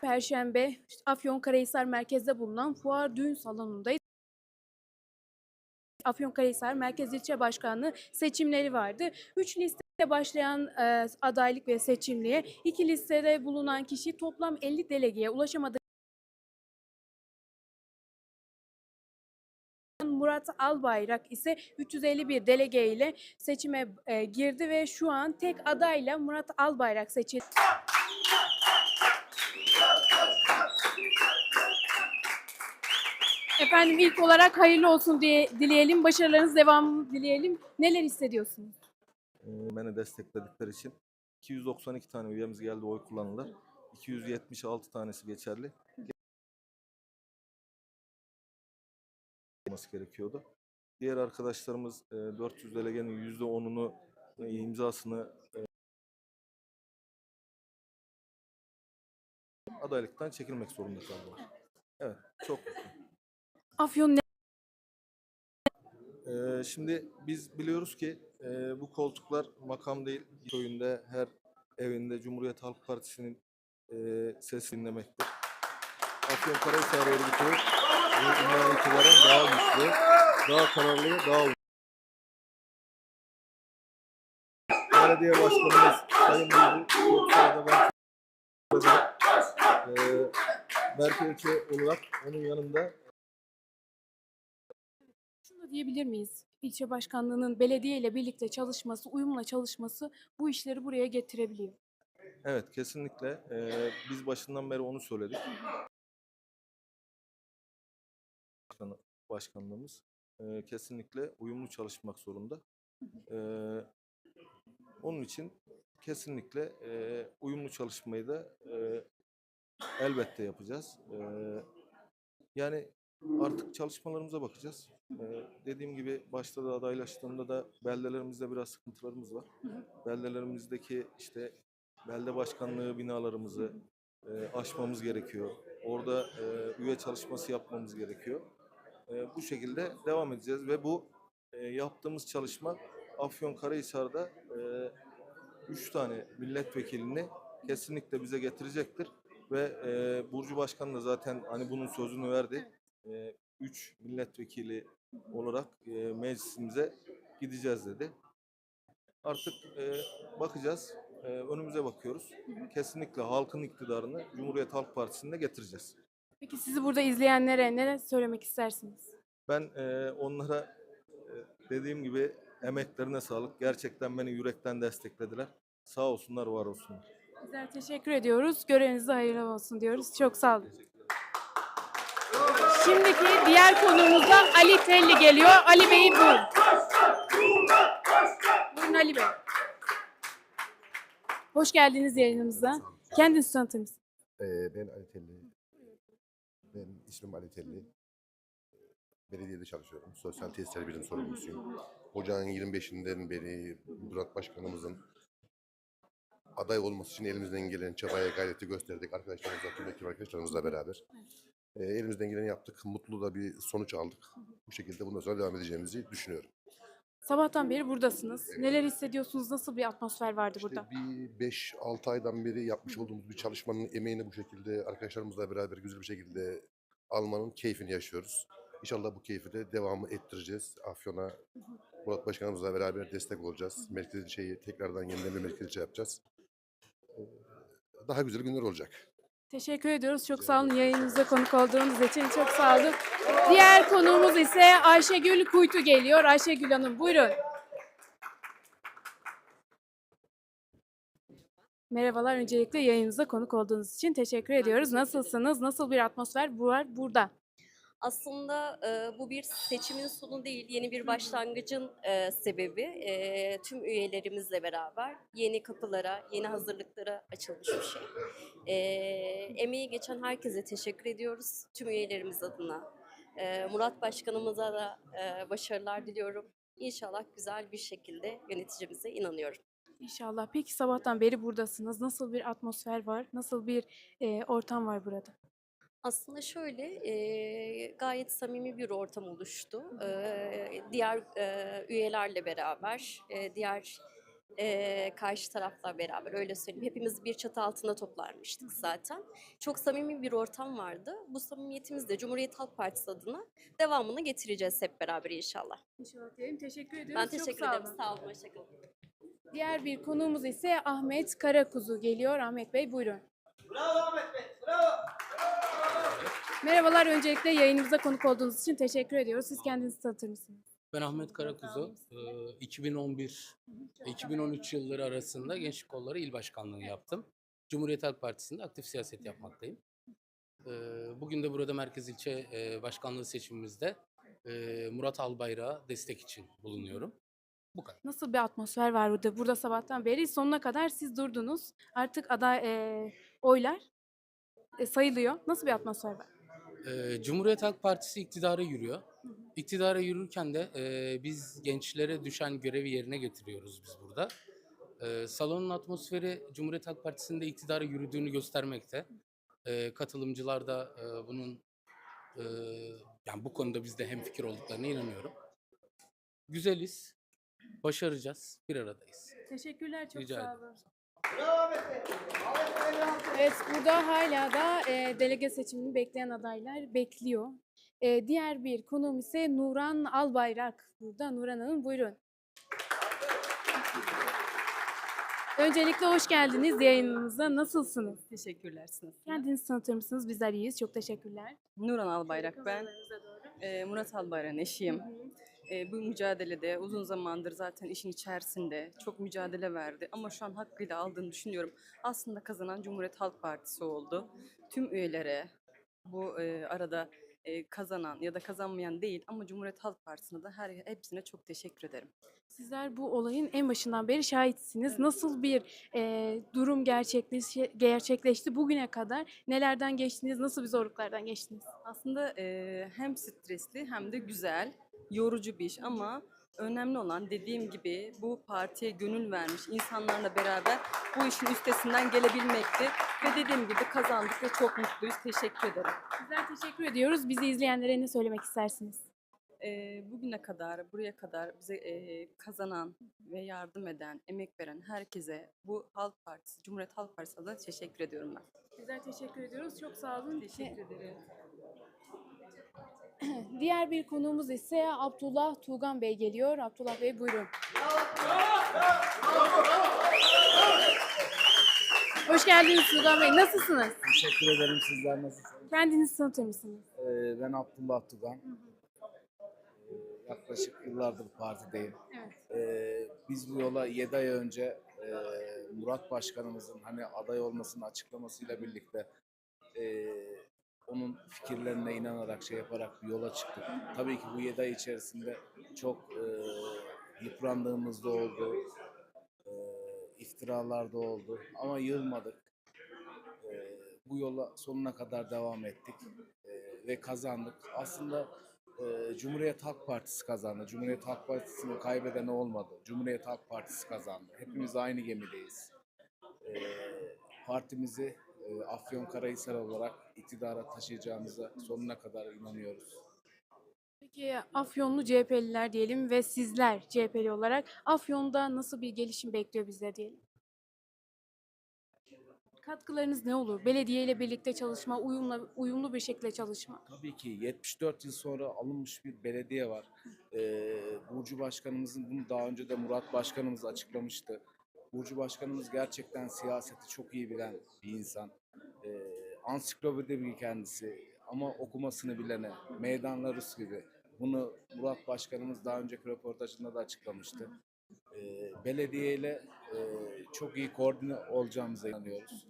Perşembe Afyonkarahisar merkezde bulunan Fuar Düğün Salonu'ndayız. Afyonkarahisar Merkez İlçe Başkanlığı seçimleri vardı. Üç listede başlayan e, adaylık ve seçimliğe iki listede bulunan kişi toplam 50 delegeye ulaşamadı. Murat Albayrak ise 351 delege ile seçime e, girdi ve şu an tek adayla Murat Albayrak seçildi. Efendim ilk olarak hayırlı olsun diye dileyelim. Başarılarınız devamını dileyelim. Neler hissediyorsunuz? Ee, Beni destekledikleri için 292 tane üyemiz geldi oy kullanırlar. 276 tanesi geçerli. olması gerekiyordu. Diğer arkadaşlarımız e, 400 delegenin %10'unu e, imzasını e, adaylıktan çekilmek zorunda kaldılar. Evet, çok Afyon ne? Ee, şimdi biz biliyoruz ki e, bu koltuklar makam değil, köyünde her evinde Cumhuriyet Halk Partisi'nin e, sesi dinlemektir. Afyonkarahisar örgütü bu günden itibaren daha güçlü, daha kararlı, daha. Belediye Başkanımız Sayın Bilgi Gökçe'de ben e, merkezci olarak onun yanında Diyebilir miyiz? İlçe başkanlığının belediye ile birlikte çalışması, uyumla çalışması bu işleri buraya getirebiliyor. Evet kesinlikle. Ee, biz başından beri onu söyledik. Başkanı- Başkanlığımız ee, kesinlikle uyumlu çalışmak zorunda. Ee, onun için kesinlikle ee, uyumlu çalışmayı da ee, elbette yapacağız. Ee, yani artık çalışmalarımıza bakacağız. Ee, dediğim gibi başta da adaylaştığımda da beldelerimizde biraz sıkıntılarımız var. Beldelerimizdeki işte belde başkanlığı binalarımızı e, aşmamız gerekiyor. Orada e, üye çalışması yapmamız gerekiyor. E, bu şekilde devam edeceğiz ve bu e, yaptığımız çalışma Afyonkarahisar'da e, üç tane milletvekilini kesinlikle bize getirecektir. Ve e, Burcu Başkan da zaten hani bunun sözünü verdi. E, üç milletvekili olarak e, meclisimize gideceğiz dedi. Artık e, bakacağız. E, önümüze bakıyoruz. Kesinlikle halkın iktidarını Cumhuriyet Halk Partisi'nde getireceğiz. Peki sizi burada izleyenlere neler söylemek istersiniz? Ben e, onlara e, dediğim gibi emeklerine sağlık. Gerçekten beni yürekten desteklediler. Sağ olsunlar, var olsunlar. Bizler teşekkür ediyoruz. Görevinize hayırlı olsun diyoruz. Çok sağ olun. Şimdiki diğer konuğumuz da Ali Telli geliyor. Ali Bey'i buyurun. Buyurun Ali Bey. Hoş geldiniz yayınımıza. Kendinizi tanıtır mısınız? Ee, ben Ali Telli. Ben ismim Ali Telli. Belediyede çalışıyorum. Sosyal tesisler birim sorumlusuyum. Ocağın 25'inden beri Murat Başkanımızın aday olması için elimizden gelen çabaya gayreti gösterdik. Arkadaşlarımızla, tüm ekip arkadaşlarımızla beraber. Ee, elimizden geleni yaptık. Mutlu da bir sonuç aldık. Bu şekilde bundan sonra devam edeceğimizi düşünüyorum. Sabahtan beri buradasınız. Neler hissediyorsunuz? Nasıl bir atmosfer vardı burada? bir 5-6 aydan beri yapmış olduğumuz bir çalışmanın emeğini bu şekilde arkadaşlarımızla beraber güzel bir şekilde almanın keyfini yaşıyoruz. İnşallah bu keyfi de devamı ettireceğiz. Afyon'a Murat Başkanımızla beraber destek olacağız. Merkez şeyi tekrardan yeniden bir merkez yapacağız. Daha güzel günler olacak. Teşekkür ediyoruz. Çok sağ olun yayınımıza konuk olduğunuz için. Çok sağ olun. Diğer konuğumuz ise Ayşegül Kuytu geliyor. Ayşegül Hanım buyurun. Merhabalar. Öncelikle yayınımıza konuk olduğunuz için teşekkür ediyoruz. Nasılsınız? Nasıl bir atmosfer var burada? Aslında e, bu bir seçimin sonu değil, yeni bir başlangıcın e, sebebi. E, tüm üyelerimizle beraber yeni kapılara, yeni hazırlıklara açılmış bir şey. E, emeği geçen herkese teşekkür ediyoruz, tüm üyelerimiz adına. E, Murat Başkanımıza da e, başarılar diliyorum. İnşallah güzel bir şekilde yöneticimize inanıyorum. İnşallah. Peki sabahtan beri buradasınız. Nasıl bir atmosfer var? Nasıl bir e, ortam var burada? Aslında şöyle e, gayet samimi bir ortam oluştu. E, diğer e, üyelerle beraber, e, diğer e, karşı tarafla beraber öyle söyleyeyim. Hepimiz bir çatı altında toplanmıştık zaten. Çok samimi bir ortam vardı. Bu samimiyetimiz de Cumhuriyet Halk Partisi adına devamını getireceğiz hep beraber inşallah. İnşallah diyelim. Teşekkür ediyoruz. Ben Çok teşekkür sağ ederim. olun. Sağ olun. Hoşçakalın. Diğer bir konuğumuz ise Ahmet Karakuzu geliyor. Ahmet Bey buyurun. Merhabalar. Öncelikle yayınımıza konuk olduğunuz için teşekkür ediyoruz. Siz kendinizi tanıtır mısınız? Ben Ahmet Karakuzu. Ee, 2011 2013 yılları arasında Gençlik Kolları İl Başkanlığı yaptım. Cumhuriyet Halk Partisi'nde aktif siyaset yapmaktayım. Ee, Bugün de burada Merkez İlçe e, Başkanlığı seçimimizde e, Murat Albayrak'a destek için bulunuyorum. Bu kadar. Nasıl bir atmosfer var burada? Burada sabahtan beri sonuna kadar siz durdunuz. Artık aday e, oylar e, sayılıyor. Nasıl bir atmosfer var? Ee, Cumhuriyet Halk Partisi iktidara yürüyor. İktidara yürürken de e, biz gençlere düşen görevi yerine getiriyoruz biz burada. Ee, salonun atmosferi Cumhuriyet Halk Partisi'nde iktidara yürüdüğünü göstermekte. Ee, katılımcılar da e, bunun e, yani bu konuda biz de hemfikir olduklarına inanıyorum. Güzeliz, başaracağız, bir aradayız. Teşekkürler. Çok Rica sağ ederim. Evet burada hala da e, delege seçimini bekleyen adaylar bekliyor. E, diğer bir konuğum ise Nuran Albayrak. Burada Nuran Hanım buyurun. Öncelikle hoş geldiniz yayınımıza. Nasılsınız? Teşekkürler sınıf. Kendinizi tanıtır mısınız? Bizler iyiyiz. Çok teşekkürler. Nuran Albayrak ben. Ee, Murat Albayrak'ın eşiyim. Hı hı. Ee, bu mücadelede uzun zamandır zaten işin içerisinde çok mücadele verdi. Ama şu an hakkıyla aldığını düşünüyorum. Aslında kazanan Cumhuriyet Halk Partisi oldu. Tüm üyelere bu e, arada e, kazanan ya da kazanmayan değil ama Cumhuriyet Halk Partisi'ne de her hepsine çok teşekkür ederim. Sizler bu olayın en başından beri şahitsiniz. Nasıl bir e, durum gerçekleşti, gerçekleşti bugüne kadar? Nelerden geçtiniz? Nasıl bir zorluklardan geçtiniz? Aslında e, hem stresli hem de güzel, yorucu bir iş ama önemli olan dediğim gibi bu partiye gönül vermiş insanlarla beraber bu işin üstesinden gelebilmekti. Ve dediğim gibi kazandık ve çok mutluyuz. Teşekkür ederim. Sizler teşekkür ediyoruz. Bizi izleyenlere ne söylemek istersiniz? E, bugüne kadar, buraya kadar bize e, kazanan ve yardım eden, emek veren herkese bu Halk Partisi, Cumhuriyet Halk Partisi adına teşekkür ediyorum ben. Bizler teşekkür ediyoruz. Çok sağ olun. Teşekkür ederim. Diğer bir konuğumuz ise Abdullah Tuğgan Bey geliyor. Abdullah Bey buyurun. Hoş geldiniz Tuğgan Bey. Nasılsınız? Teşekkür ederim. Sizler nasılsınız? Kendinizi tanıtır mısınız? Ee, ben Abdullah Tugan. Ee, yaklaşık yıllardır partideyim. Evet. Ee, biz bu yola 7 ay önce e, Murat Başkanımızın hani aday olmasını açıklamasıyla birlikte e, onun fikirlerine inanarak şey yaparak bir yola çıktık. Tabii ki bu 7 ay içerisinde çok e, yıprandığımız da oldu. E, iftiralar da oldu. Ama yılmadık. E, bu yola sonuna kadar devam ettik e, ve kazandık. Aslında e, Cumhuriyet Halk Partisi kazandı. Cumhuriyet Halk Partisi'nin kaybedeni olmadı. Cumhuriyet Halk Partisi kazandı. Hepimiz aynı gemideyiz. E, partimizi e, Afyonkarahisar olarak iktidara taşıyacağımıza sonuna kadar inanıyoruz. Peki Afyonlu CHP'liler diyelim ve sizler CHP'li olarak Afyon'da nasıl bir gelişim bekliyor bizler diyelim? Katkılarınız ne olur? Belediye ile birlikte çalışma, uyumlu, uyumlu bir şekilde çalışma. Tabii ki 74 yıl sonra alınmış bir belediye var. Ee, Burcu Başkanımızın bunu daha önce de Murat Başkanımız açıklamıştı. Burcu Başkanımız gerçekten siyaseti çok iyi bilen bir insan. Ansiklopedi bir kendisi ama okumasını bilene, meydanlar Rus gibi. Bunu Murat Başkanımız daha önceki röportajında da açıklamıştı. Ee, belediye ile e, çok iyi koordine olacağımıza inanıyoruz.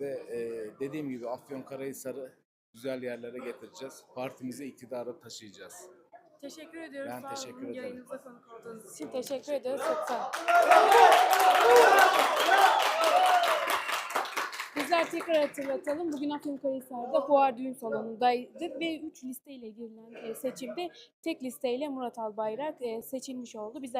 Ve e, dediğim gibi Afyonkarahisar'ı güzel yerlere getireceğiz. Partimizi iktidara taşıyacağız. Teşekkür ediyoruz. Ben sağ teşekkür olun. ederim. Yayınımıza konuk olduğunuz için teşekkür ederiz. Çok sağ olun. Bizler tekrar hatırlatalım. Bugün Afyonkarahisar'da Fuar Düğün Salonu'ndaydık ve 3 listeyle girilen e, seçimde tek listeyle Murat Albayrak e, seçilmiş oldu. Bizler